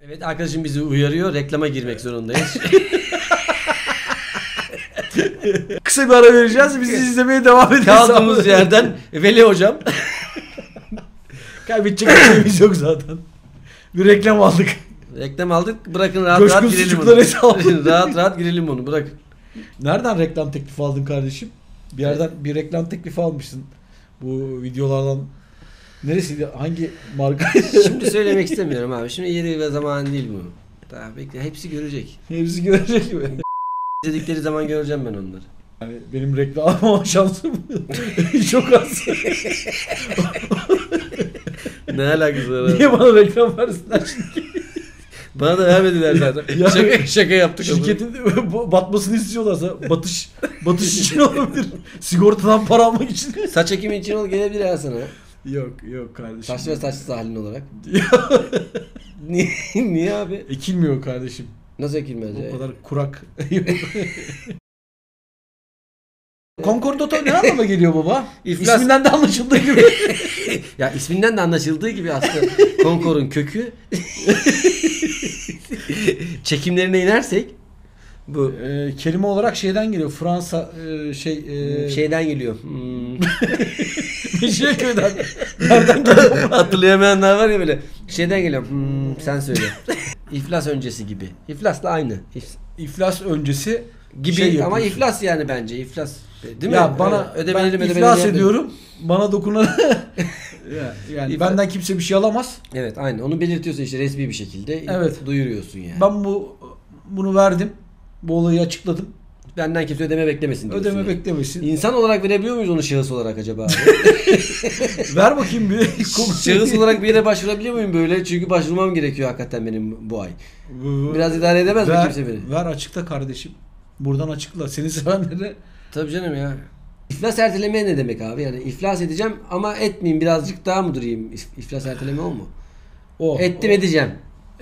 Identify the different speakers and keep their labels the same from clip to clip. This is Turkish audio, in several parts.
Speaker 1: Evet arkadaşım bizi uyarıyor. Reklama girmek zorundayız.
Speaker 2: Kısa bir ara vereceğiz. Biz izlemeye devam edeceğiz.
Speaker 1: Kaldığımız yerden Veli hocam.
Speaker 2: Kaybedecek bir şeyimiz yok zaten. Bir reklam aldık.
Speaker 1: Reklam aldık. Bırakın rahat
Speaker 2: Coşkun
Speaker 1: rahat girelim onu.
Speaker 2: hesabı.
Speaker 1: rahat rahat girelim onu. Bırak.
Speaker 2: Nereden reklam teklifi aldın kardeşim? Bir yerden bir reklam teklifi almışsın. Bu videolardan neresiydi? Hangi marka?
Speaker 1: Şimdi söylemek istemiyorum abi. Şimdi yeri ve zaman değil bu. Daha bekle. Hepsi görecek.
Speaker 2: Hepsi görecek mi?
Speaker 1: İzledikleri zaman göreceğim ben onları.
Speaker 2: Yani benim reklam almama şansım çok az.
Speaker 1: Ne alakası var abi?
Speaker 2: Niye bana reklam versinler şimdi?
Speaker 1: Bana da vermediler zaten.
Speaker 2: Ya-
Speaker 1: şaka, şaka yaptık.
Speaker 2: Şirketin bu- batmasını istiyorlarsa batış batış için olabilir. Sigortadan para almak için.
Speaker 1: Saç ekimi için ol gelebilir ha sana.
Speaker 2: Yok yok kardeşim.
Speaker 1: Saçlı ve saçsız halin olarak. niye, niye abi?
Speaker 2: Ekilmiyor kardeşim.
Speaker 1: Nasıl ekilmez ya?
Speaker 2: O kadar kurak. Concord Auto ne anlama geliyor baba?
Speaker 1: İflas-
Speaker 2: İsminden de anlaşıldığı gibi.
Speaker 1: Ya isminden de anlaşıldığı gibi aslında Concor'un kökü çekimlerine inersek bu
Speaker 2: Ee, kelime olarak şeyden geliyor. Fransa e, şey e,
Speaker 1: şeyden geliyor. Hmm.
Speaker 2: Mecidiyeköy'den. Nereden geliyor?
Speaker 1: Hatırlayamayanlar var ya böyle şeyden geliyor. Hmm, sen söyle. İflas öncesi gibi. İflasla aynı. İf-
Speaker 2: İflas öncesi
Speaker 1: gibi
Speaker 2: şey
Speaker 1: ama
Speaker 2: yapıyorsun.
Speaker 1: iflas yani bence iflas. Değil
Speaker 2: ya
Speaker 1: mi?
Speaker 2: bana
Speaker 1: Öyle
Speaker 2: ben
Speaker 1: ödemeli
Speaker 2: iflas ediyorum. Bana dokunan Ya, yani
Speaker 1: İflas-
Speaker 2: benden kimse bir şey alamaz.
Speaker 1: Evet aynen onu belirtiyorsun işte resmi bir şekilde
Speaker 2: Evet.
Speaker 1: duyuruyorsun yani.
Speaker 2: Ben bu bunu verdim. Bu olayı açıkladım.
Speaker 1: Benden kimse ödeme beklemesin diyorsun.
Speaker 2: Ödeme
Speaker 1: yani.
Speaker 2: beklemesin.
Speaker 1: İnsan olarak verebiliyor muyuz onu şahıs olarak acaba?
Speaker 2: Ver bakayım bir.
Speaker 1: şahıs olarak bir yere başvurabiliyor muyum böyle? Çünkü başvurmam gerekiyor hakikaten benim bu ay. Biraz idare edemez mi
Speaker 2: ver,
Speaker 1: kimse beni?
Speaker 2: ver açıkla kardeşim. Buradan açıkla. Seni sevenlere
Speaker 1: Tabii canım ya. İflas erteleme ne demek abi? Yani iflas edeceğim ama etmeyeyim birazcık daha mı durayım? İf- İflas erteleme o mu?
Speaker 2: o.
Speaker 1: Ettim
Speaker 2: o.
Speaker 1: edeceğim.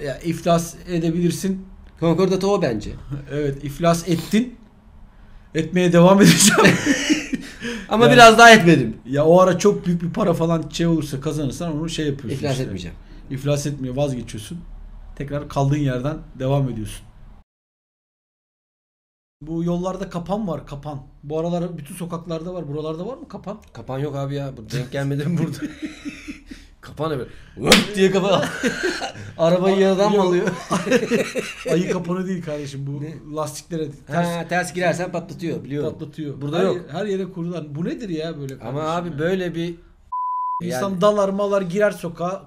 Speaker 2: Ya iflas edebilirsin.
Speaker 1: Konkordato o bence.
Speaker 2: Evet iflas ettin. Etmeye devam edeceğim.
Speaker 1: Ama
Speaker 2: Yani-
Speaker 1: biraz daha etmedim.
Speaker 2: ya o ara çok büyük bir para falan şey olursa kazanırsan onu şey yapıyorsun.
Speaker 1: İflas
Speaker 2: işte.
Speaker 1: etmeyeceğim.
Speaker 2: İflas etmeye vazgeçiyorsun. Tekrar kaldığın yerden devam ediyorsun. Bu yollarda kapan var kapan. Bu aralar bütün sokaklarda var. Buralarda var mı kapan?
Speaker 1: Kapan yok abi ya. Bu denk gelmedim burada. Kapan evet. Hop diye kapan. Arabayı yaradan mı alıyor?
Speaker 2: Ayı kapanı değil kardeşim. Bu lastiklere ters
Speaker 1: ha, ters girersen patlatıyor biliyorum.
Speaker 2: patlatıyor.
Speaker 1: Burada
Speaker 2: her,
Speaker 1: yok.
Speaker 2: Her yere kurulan. Bu nedir ya böyle kardeşim?
Speaker 1: Ama abi
Speaker 2: ya?
Speaker 1: böyle bir
Speaker 2: İnsan
Speaker 1: yani-
Speaker 2: dalar malar girer sokağa.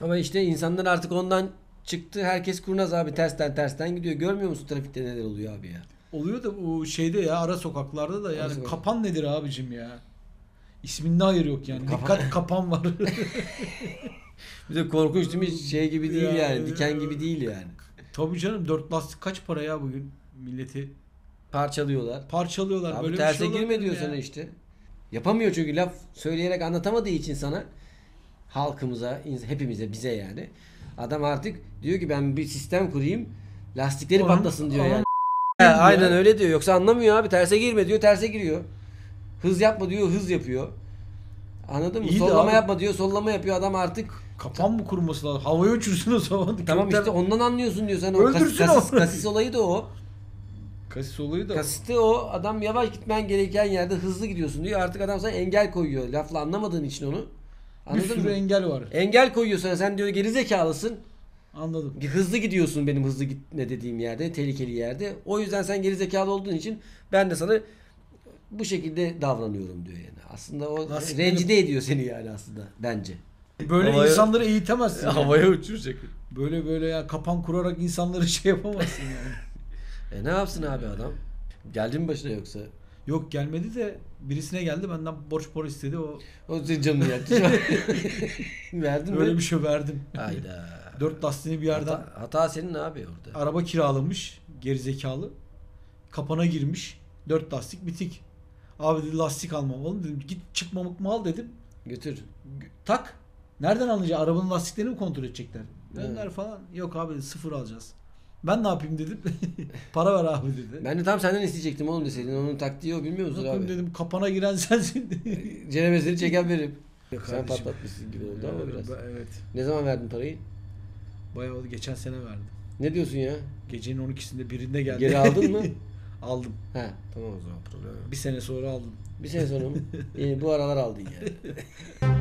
Speaker 1: ama işte insanlar artık ondan çıktı. Herkes kurnaz abi tersten tersten gidiyor. Görmüyor musun trafikte neler oluyor abi ya?
Speaker 2: Oluyor da bu şeyde ya ara sokaklarda da yani
Speaker 1: sokak.
Speaker 2: kapan nedir abicim ya? İsminde hayır yok yani.
Speaker 1: Kapan-
Speaker 2: Dikkat kapan var.
Speaker 1: Bir de korkunç değil mi? Şey gibi değil
Speaker 2: Ya,
Speaker 1: yani. Diken gibi değil yani.
Speaker 2: Tabii canım dört lastik kaç para ya bugün? Milleti
Speaker 1: Parçalıyorlar.
Speaker 2: parçalıyorlar.
Speaker 1: Abi
Speaker 2: Böyle bir
Speaker 1: terse
Speaker 2: şey olabilir
Speaker 1: girme diyor
Speaker 2: ya?
Speaker 1: sana işte. Yapamıyor çünkü laf söyleyerek anlatamadığı için sana halkımıza, hepimize, bize yani. Adam artık diyor ki ben bir sistem kurayım. Lastikleri
Speaker 2: Onun-
Speaker 1: patlasın diyor yani.
Speaker 2: ya.
Speaker 1: aynen öyle diyor. Yoksa anlamıyor abi. Terse girme diyor. Terse giriyor. Hız yapma diyor. Hız yapıyor. Anladın mı?
Speaker 2: İyi de
Speaker 1: sollama
Speaker 2: abi-
Speaker 1: yapma diyor. Sollama yapıyor. Adam artık
Speaker 2: Kapan mı kurması lazım? Havaya uçursun o zaman.
Speaker 1: tamam
Speaker 2: Kökten-
Speaker 1: işte ondan anlıyorsun diyor sen. O
Speaker 2: Öldürsün
Speaker 1: kasis, kasis,
Speaker 2: onu.
Speaker 1: kasis olayı da o.
Speaker 2: Kasis olayı da.
Speaker 1: Kasiste o adam yavaş gitmen gereken yerde hızlı gidiyorsun diyor. Artık adam sana engel koyuyor. Lafla anlamadığın için onu.
Speaker 2: bir
Speaker 1: Anladın
Speaker 2: sürü
Speaker 1: mı?
Speaker 2: engel var.
Speaker 1: Engel koyuyor sana. Sen diyor geri zekalısın.
Speaker 2: Anladım.
Speaker 1: Hızlı gidiyorsun benim hızlı gitme dediğim yerde. Tehlikeli yerde. O yüzden sen geri zekalı olduğun için ben de sana bu şekilde davranıyorum diyor yani. Aslında o
Speaker 2: Lastikleri-
Speaker 1: rencide ediyor seni yani aslında bence.
Speaker 2: Böyle
Speaker 1: Havaya-
Speaker 2: insanları eğitemezsin. yani.
Speaker 1: uçuracak.
Speaker 2: Böyle böyle ya kapan kurarak insanları şey yapamazsın yani.
Speaker 1: E ne yapsın abi adam? Geldi mi başına yoksa?
Speaker 2: Yok gelmedi de birisine geldi benden borç para istedi o.
Speaker 1: O senin canını yaktı. Verdin
Speaker 2: Öyle
Speaker 1: mi?
Speaker 2: bir şey verdim.
Speaker 1: Hayda.
Speaker 2: Dört lastiğini bir yerden
Speaker 1: Hata, hata senin abi orada.
Speaker 2: araba kiralamış gerizekalı. Kapana girmiş. Dört lastik bitik. Abi dedi lastik almam oğlum dedim. Git çıkmamık mı al dedim.
Speaker 1: Götür.
Speaker 2: Tak. Nereden alınca arabanın lastiklerini mi kontrol edecekler?
Speaker 1: Evet.
Speaker 2: Gönder falan. Yok abi dedi, sıfır alacağız. Ben ne yapayım dedim. Para ver abi dedi.
Speaker 1: Ben de tam senden isteyecektim oğlum deseydin. Onun taktiği o bilmiyor musun abi?
Speaker 2: dedim kapana giren sensin.
Speaker 1: Ceremesini çeken benim. Sen
Speaker 2: Kardeşim.
Speaker 1: patlatmışsın gibi oldu ama biraz.
Speaker 2: Evet.
Speaker 1: Ne zaman verdin parayı?
Speaker 2: Bayağı oldu. Geçen sene verdim.
Speaker 1: Ne diyorsun ya?
Speaker 2: Gecenin 12'sinde birinde geldi.
Speaker 1: Geri aldın mı?
Speaker 2: aldım.
Speaker 1: He tamam o zaman problem yok.
Speaker 2: Bir sene sonra aldım.
Speaker 1: Bir sene sonra mı? İyi bu aralar aldın yani.